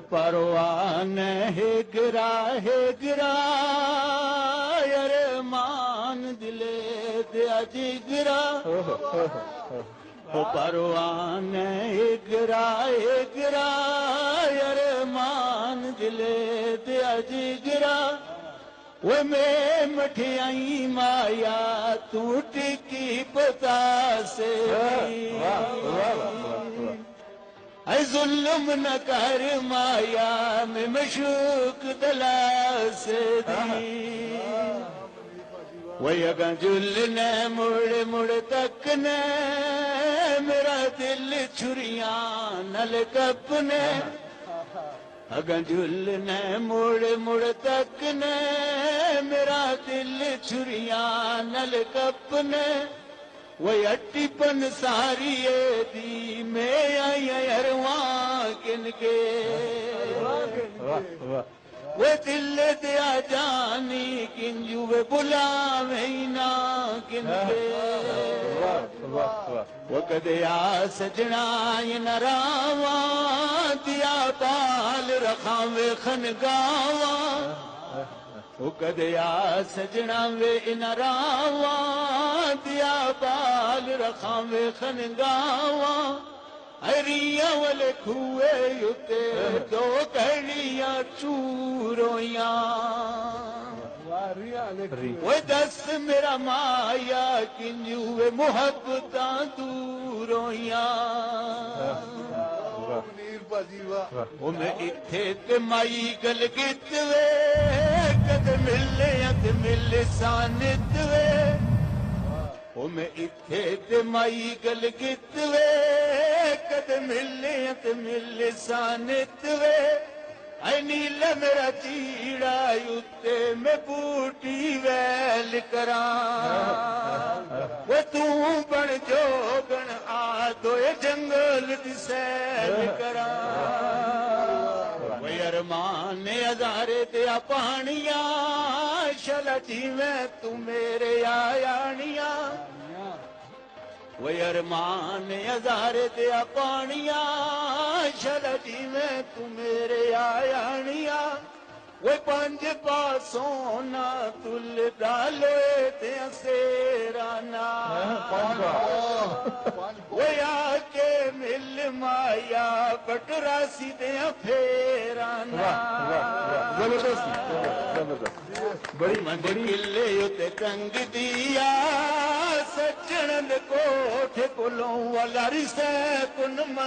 परवान गा मान दिले दया जिगिरवान ग्र। मान दिले दया जिगिरा उह में मठ माया तू टिकी पतास जुल्म न कर माया में मशूक दलास वही अगा जुल ने मुड़ मुड़ तक ने मेरा दिल छुरिया नल कप ने अगा जुल ने मुड़ मुड़ तक ने मेरा दिल छुरिया नल कप ने वही अट्टीपन सारी दी मैं आई अरवा किनके वो दिल दिया जानी किंजू वे बुलावे ना किनके वो कदया सजना इन रावा दिया पाल रखा वे खनगावा ਉਹ ਕਦਿਆ ਸਜਣਾ ਵੇ ਇਨ ਰਾਵਾ ਦਿਆ ਬਾਲ ਰਖਾਂ ਵੇ ਖਨਗਾਵਾ ਹਰੀਆਂ ਵਲੇ ਖੂਏ ਉਤੇ ਦੋ ਕਹੜੀਆਂ ਚੂਰੋਈਆਂ ਵਾਰੀਆਂ ਨੇ ਓਏ ਦੱਸ ਮੇਰਾ ਮਾਇਆ ਕਿੰਜੂ ਵੇ ਮੁਹੱਬਤਾਂ ਦੂਰੋਈਆਂ ਮਨੀਰ ਭਾਜੀ ਵਾਹ ਉਹ ਮੈਂ ਇੱਥੇ ਤੇ ਮਾਈ ਗਲ ਗਿੱਤ ਵੇ कद मिलियत मिलसे उ में इते माई गल के कद मिलियत सान तवे अनील में चीडा में बूटी वैल करां। वूं बणजो آ आ जंगल जी सैल कर। अरमान हज़ारे ते पाण छल तूं मेर अरमान हज़ारे ते पाणीअ छल जी तूं मेर आयाणियां। पंज पासो न त सेरा नया माया पटरासी दया फेराना। बड़ी बड़ी। किले उते टंग कोलों वाला रिसै कुन म